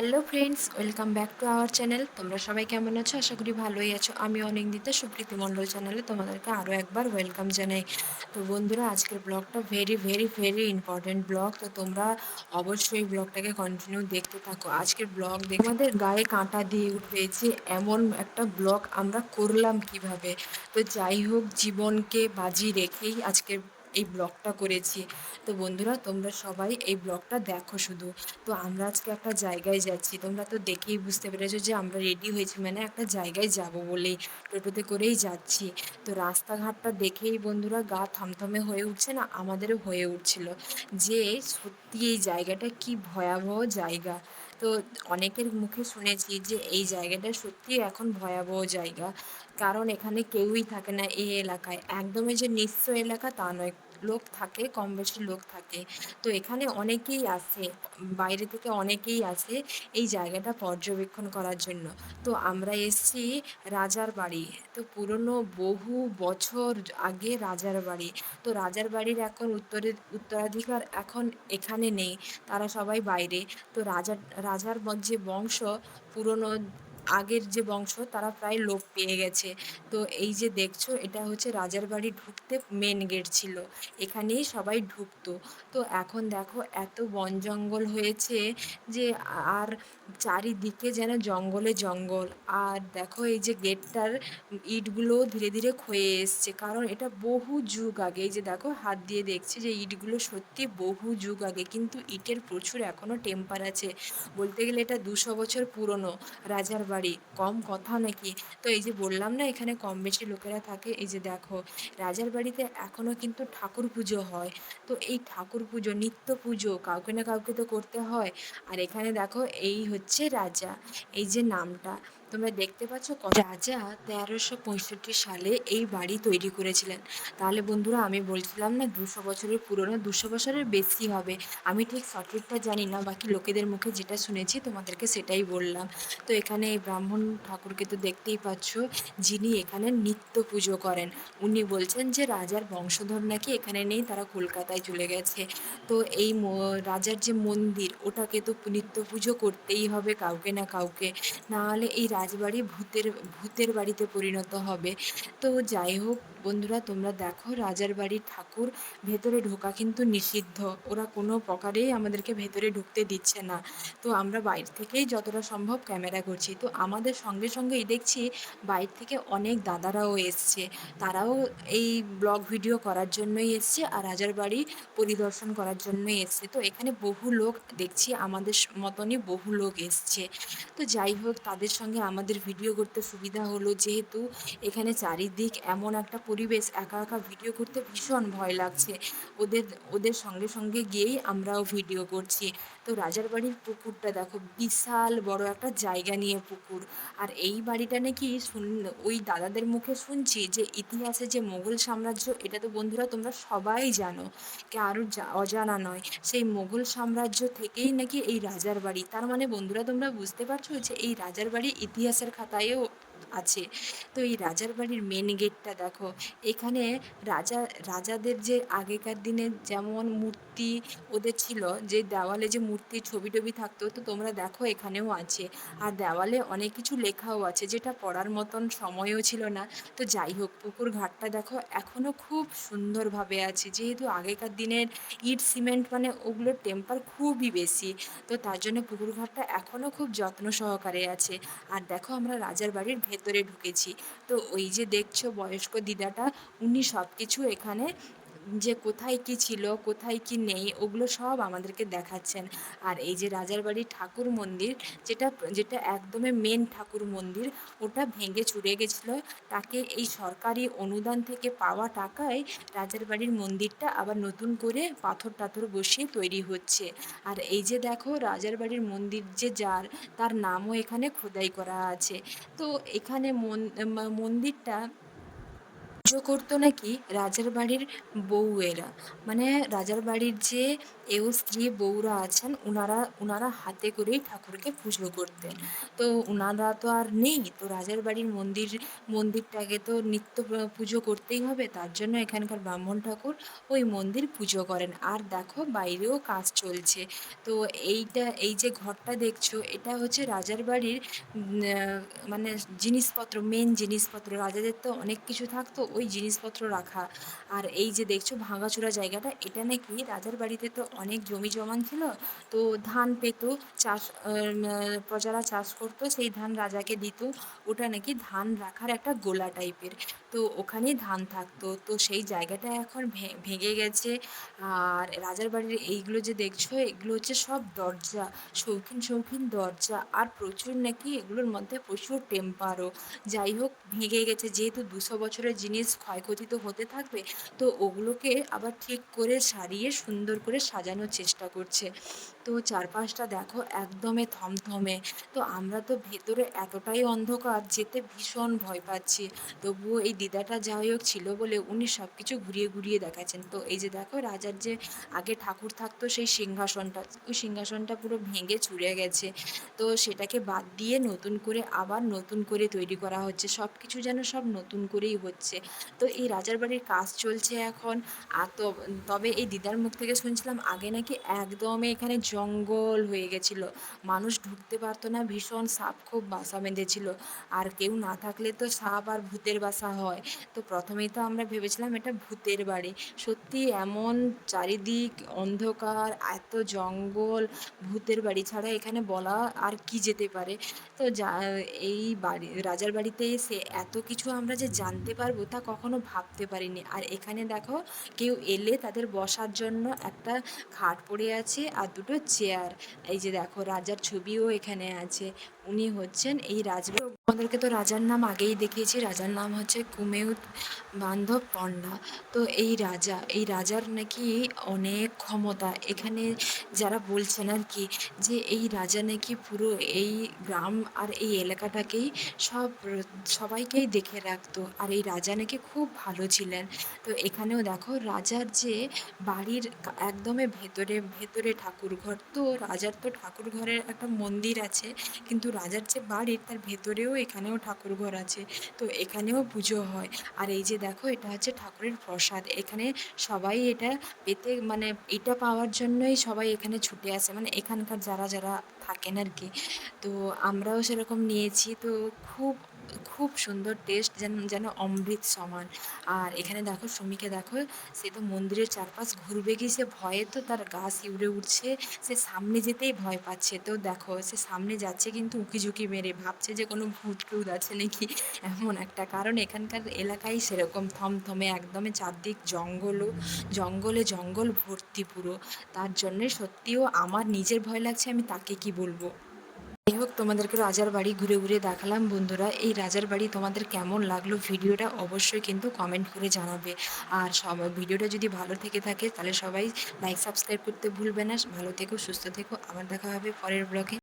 Hello friends welcome back to our channel তোমরা সবাই কেমন আছো? আশা করি ভালোই আছো। আমি অনেক সুপ্রীতি মণ্ডল চ্যানেলে তোমাদেরকে আরও একবার ওয়েলকাম জানাই। তো বন্ধুরা, আজকের ব্লগটা very very very important blog তো তোমরা অবশ্যই ব্লগটাকে কন্টিনিউ দেখতে থাকো। আজকের ব্লগ দেখে আমাদের গায়ে কাঁটা দিয়ে উঠবে যে এমন একটা ব্লগ আমরা করলাম কীভাবে। তো যাই হোক, জীবনকে বাজি রেখেই আজকের এই ব্লগটা করেছি। তো বন্ধুরা, তোমরা সবাই এই ব্লগটা দেখো শুধু। তো আমরা আজকে একটা জায়গায় যাচ্ছি। তোমরা তো দেখেই বুঝতে পেরেছ যে আমরা রেডি হয়েছি মানে একটা জায়গায় যাব বলেই টোটোতে করেই যাচ্ছি। তো রাস্তাঘাটটা দেখেই বন্ধুরা গা থমথমে হয়ে উঠছে না, আমাদেরও হয়ে উঠছিল যে সত্যি এই জায়গাটা কি ভয়াবহ জায়গা। তো অনেকের মুখে শুনেছি যে এই জায়গাটা সত্যি এখন ভয়াবহ জায়গা। কারণ এখানে কেউই থাকে না এই এলাকায়। একদমই যে নিঃস্ব এলাকা তা নয়। লোক থাকে, কম বেশি লোক থাকে। তো এখানে অনেকেই আসে বাইরে থেকে অনেকেই আসে এই জায়গাটা পর্যবেক্ষণ করার জন্য। তো আমরা এসছি রাজার বাড়ি। তো পুরনো বহু বছর আগে রাজার বাড়ি। তো রাজার বাড়ির এখন উত্তরের, উত্তরাধিকার এখন এখানে নেই, তারা সবাই বাইরে। তো রাজার রাজার যে বংশ পুরনো আগের যে বংশ, তারা প্রায় লোপ পেয়ে গেছে। তো এই যে দেখছ, এটা হচ্ছে রাজার বাড়ি ঢুকতে মেন গেট ছিল। এখানেই সবাই ঢুকতো। তো এখন দেখো, এত বন জঙ্গল হয়েছে যে আর চারিদিকে যেন জঙ্গলে জঙ্গল। আর দেখো, এই যে গেটটার ইটগুলো ধীরে ধীরে ক্ষয়ে এসছে। কারণ এটা বহু যুগ আগে। এই যে দেখো, হাত দিয়ে দেখছি যে ইটগুলো সত্যি বহু যুগ আগে। কিন্তু ইটের প্রচুর এখনও টেম্পার আছে। বলতে গেলে এটা দুশো বছর পুরনো রাজার বাড়ি। কম কথা নাকি? তো এই যে বললাম না, এখানে কম বেশি লোকেরা থাকে, এই যে দেখো, রাজার বাড়িতে এখনও কিন্তু ঠাকুর পুজো হয়। তো এই ঠাকুর পুজো, নিত্য পুজো কাউকে না কাউকে তো করতে হয়। আর এখানে দেখো, এই হচ্ছে রাজা, এই যে নামটা। তোমরা দেখতে পাচ্ছ রাজা তেরোশো পঁয়ষট্টি সালে এই বাড়ি তৈরি করেছিলেন। তাহলে বন্ধুরা, আমি বলছিলাম না দুশো বছরের পুরনো, দুশো বছরের বেশি হবে। আমি ঠিক সঠিকটা জানি না, বাকি লোকেদের মুখে যেটা শুনেছি তোমাদেরকে সেটাই বললাম। তো এখানে এই ব্রাহ্মণ ঠাকুরকে তো দেখতেই পাচ্ছ, যিনি এখানে নিত্য পুজো করেন। উনি বলছেন যে রাজার বংশধর নাকি এখানে নেই, তারা কলকাতায় চলে গেছে। তো এই রাজার যে মন্দির, ওটাকে তো নিত্য পুজো করতেই হবে কাউকে না কাউকে। নাহলে এই রাজবাড়ি ভূতের ভূতের বাড়িতে পরিণত হবে। তো যাই হোক বন্ধুরা, তোমরা দেখো রাজার বাড়ির ঠাকুর ভেতরে ঢোকা কিন্তু নিষিদ্ধ। ওরা কোনো প্রকারেই আমাদেরকে ভেতরে ঢুকতে দিচ্ছে না। তো আমরা বাইরে থেকেই যতটা সম্ভব ক্যামেরা করছি। তো আমাদের সঙ্গে সঙ্গেই দেখছি বাইরে থেকে অনেক দাদারাও এসছে। তারাও এই ব্লগ ভিডিও করার জন্যই এসছে আর রাজার বাড়ি পরিদর্শন করার জন্যই এসছে। তো এখানে বহু লোক দেখছি, আমাদের মতনই বহু লোক এসছে। তো যাই হোক, তাদের সঙ্গে আমাদের ভিডিও করতে সুবিধা হলো যেহেতু এখানে চারিদিক এমন একটা পরিবেশ, একা একা ভিডিও করতে ভীষণ ভয় লাগছে। ওদের ওদের সঙ্গে সঙ্গে গিয়েই আমরাও ভিডিও করছি। তো রাজার বাড়ির পুকুরটা দেখো, বিশাল বড় একটা জায়গা নিয়ে পুকুর। আর এই বাড়িটা নাকি শুন, ওই দাদাদের মুখে শুনছি যে ইতিহাসে যে মোগল সাম্রাজ্য, এটা তো বন্ধুরা তোমরা সবাই জানো, কারোর অজানা নয়। সেই মোগল সাম্রাজ্য থেকেই নাকি এই রাজার বাড়ি। তার মানে বন্ধুরা তোমরা বুঝতে পারছ যে এই রাজার বাড়ি ইতিহাসের খাতায়ও আছে। তো এই রাজার বাড়ির মেন গেটটা দেখো, এখানে রাজা, রাজাদের যে আগেকার দিনে যেমন মূর্তি ওদের ছিল, যে দেওয়ালে যে মূর্তি ছবি টবি থাকতো, তো তোমরা দেখো এখানেও আছে। আর দেওয়ালে অনেক কিছু লেখাও আছে, যেটা পড়ার মতন সময়ও ছিল না। তো যাই হোক, পুকুর ঘাটটা দেখো এখনও খুব সুন্দরভাবে আছে। যেহেতু আগেকার দিনের ইট, সিমেন্ট মানে ওগুলোর টেম্পার খুবই বেশি, তো তার জন্য পুকুর ঘাটটা এখনও খুব যত্ন সহকারে আছে। আর দেখো আমরা রাজার বাড়ির ভেতরে ঢুকেছি। তো ওই যে দেখছ বয়স্ক দিদাটা উনি সব কিছু এখানে যে কোথায় কি ছিল, কোথায় কি নেই, ওগুলো সব আমাদেরকে দেখাচ্ছেন। আর এই যে রাজার বাড়ির ঠাকুর মন্দির, যেটা যেটা একদমই মেন ঠাকুর মন্দির, ওটা ভেঙে চুরে গেছিল। তাকে এই সরকারি অনুদান থেকে পাওয়া টাকায় রাজার বাড়ির মন্দিরটা আবার নতুন করে পাথর টাথর বসিয়ে তৈরি হচ্ছে। আর এই যে দেখো রাজার বাড়ির মন্দির যে যার, তার নামও এখানে খোদাই করা আছে। তো এখানে মন্দিরটা পুজো করতো নাকি রাজার বাড়ির বউয়েরা? মানে রাজার বাড়ির যে এও স্ত্রী বউরা আছেন ওনারা ওনারা হাতে করেই ঠাকুরকে পুজো করতেন। তো ওনারা তো আর নেই, তো রাজার বাড়ির মন্দির, মন্দিরটাকে তো নিত্য পুজো করতেই হবে, তার জন্য এখানকার ব্রাহ্মণ ঠাকুর ওই মন্দির পুজো করেন। আর দেখো বাইরেও কাজ চলছে। তো এইটা, এই যে ঘরটা দেখছ, এটা হচ্ছে রাজার বাড়ির মানে জিনিসপত্র মেন জিনিসপত্র। রাজাদের তো অনেক কিছু থাকতো ওই জিনিসপত্র রাখা। আর এই যে দেখছ ভাঙাচোরা জায়গাটা, এটা নাকি রাজার বাড়িতে তো অনেক জমি জমান ছিল। তো ধান পেত, চাষ প্রজারা চাষ করতো, সেই ধান রাজাকে দিত। ওটা নাকি ধান রাখার একটা গোলা টাইপের। তো ওখানেই ধান থাকতো। তো সেই জায়গাটা এখন ভেঙে গেছে। আর রাজার বাড়ির এইগুলো যে দেখছ, এগুলো হচ্ছে সব দরজা, শৌখিন শৌখিন দরজা। আর প্রচুর নাকি এগুলোর মধ্যে প্রচুর টেম্পারও যাই হোক, ভেঙে গেছে। যেহেতু দুশো বছরের জিনিস ক্ষয়ক্ষতি তো হতে থাকবে। তো ওগুলোকে আবার ঠিক করে সারিয়ে সুন্দর করে সাজানোর চেষ্টা করছে। তো চারপাশটা দেখো একদমে থমথমে। তো আমরা তো ভেতরে এতটাই অন্ধকার যেতে ভীষণ ভয় পাচ্ছি। তবুও এই দিদাটা যাই হোক ছিল বলে উনি সব কিছু ঘুরিয়ে ঘুরিয়ে দেখাচ্ছেন। তো এই যে দেখো রাজার যে আগে ঠাকুর থাকতো সেই সিংহাসনটা, ওই সিংহাসনটা পুরো ভেঙে চুরে গেছে। তো সেটাকে বাদ দিয়ে নতুন করে আবার নতুন করে তৈরি করা হচ্ছে। সব কিছু যেন সব নতুন করেই হচ্ছে। তো এই রাজার বাড়ির কাজ চলছে এখন। আর তো, তবে এই দিদার মুখ থেকে শুনছিলাম আগে নাকি একদমই এখানে জঙ্গল হয়ে গেছিল। মানুষ ঢুকতে পারতো না, ভীষণ সাপ খুব বাসা বেঁধেছিল। আর কেউ না থাকলে তো সাপ আর ভূতের বাসা হয়। তো প্রথমেই তো আমরা ভেবেছিলাম এটা ভূতের বাড়ি। সত্যি এমন চারিদিক অন্ধকার, এত জঙ্গল, ভূতের বাড়ি ছাড়া এখানে বলা আর কি যেতে পারে? তো যা, এই বাড়ি, রাজার বাড়িতে এসে এত কিছু আমরা যে জানতে পারব তা কখনো ভাবতে পারিনি। আর এখানে দেখো, কেউ এলে তাদের বসার জন্য একটা খাট পড়ে আছে আর দুটো চেয়ার এই যে দেখো, রাজার ছবিও এখানে আছে। উনি হচ্ছেন এই রাজ আমাদেরকে তো রাজার নাম আগেই দেখিয়েছি। রাজার নাম হচ্ছে কুমেউত বান্ধব পণ্ডা তো এই রাজা, এই রাজার নাকি অনেক ক্ষমতা। এখানে যারা বলছেন আর কি, যে এই রাজা নাকি পুরো এই গ্রাম আর এই এলাকাটাকেই সব সবাইকেই দেখে রাখতো। আর এই রাজা নাকি খুব ভালো ছিলেন। তো এখানেও দেখো, রাজার যে বাড়ির একদমই ভেতরে ভেতরে ঠাকুর ঘর তো রাজার তো ঠাকুর ঘরের একটা মন্দির আছে, কিন্তু রাজার যে বাড়ির তার ভেতরেও এখানেও ঠাকুর ঘর আছে। তো এখানেও পুজো হয়। আর এই যে দেখো, এটা হচ্ছে ঠাকুরের প্রসাদ। এখানে সবাই এটা পেতে মানে এটা পাওয়ার জন্যই সবাই এখানে ছুটে আসে। মানে এখানকার যারা যারা থাকেন আর কি। তো আমরাও সেরকম নিয়েছি। তো খুব খুব সুন্দর টেস্ট যেন যেন অমৃত সমান। আর এখানে দেখো, সুমিকে দেখো, সে তো মন্দিরের চারপাশ ঘুরবে কি, সে ভয়ে তো তার গা শিউরে উঠছে। সে সামনে যেতেই ভয় পাচ্ছে। তো দেখো, সে সামনে যাচ্ছে কিন্তু উকিঝুঁকি মেরে, ভাবছে যে কোনো ভূত টুত আছে নাকি? এমন একটা কারণ। এখানকার এলাকায় সেরকম থমথমে একদমই চারদিক জঙ্গলও, জঙ্গলে জঙ্গল ভর্তি পুরো। তার জন্যে সত্যিও আমার নিজের ভয় লাগছে, আমি তাকে কি বলব? যাই হোক তোমাদেরকে রাজার বাড়ি ঘুরে ঘুরে দেখালাম। বন্ধুরা, এই রাজার বাড়ি তোমাদের কেমন লাগল ভিডিওটা অবশ্যই কিন্তু কমেন্ট করে জানাবে। আর সবাই ভিডিওটা যদি ভালো থেকে থাকে, তাহলে সবাই লাইক সাবস্ক্রাইব করতে ভুলবে না। ভালো থেকো, সুস্থ থেকো। আবার দেখা হবে পরের ব্লগে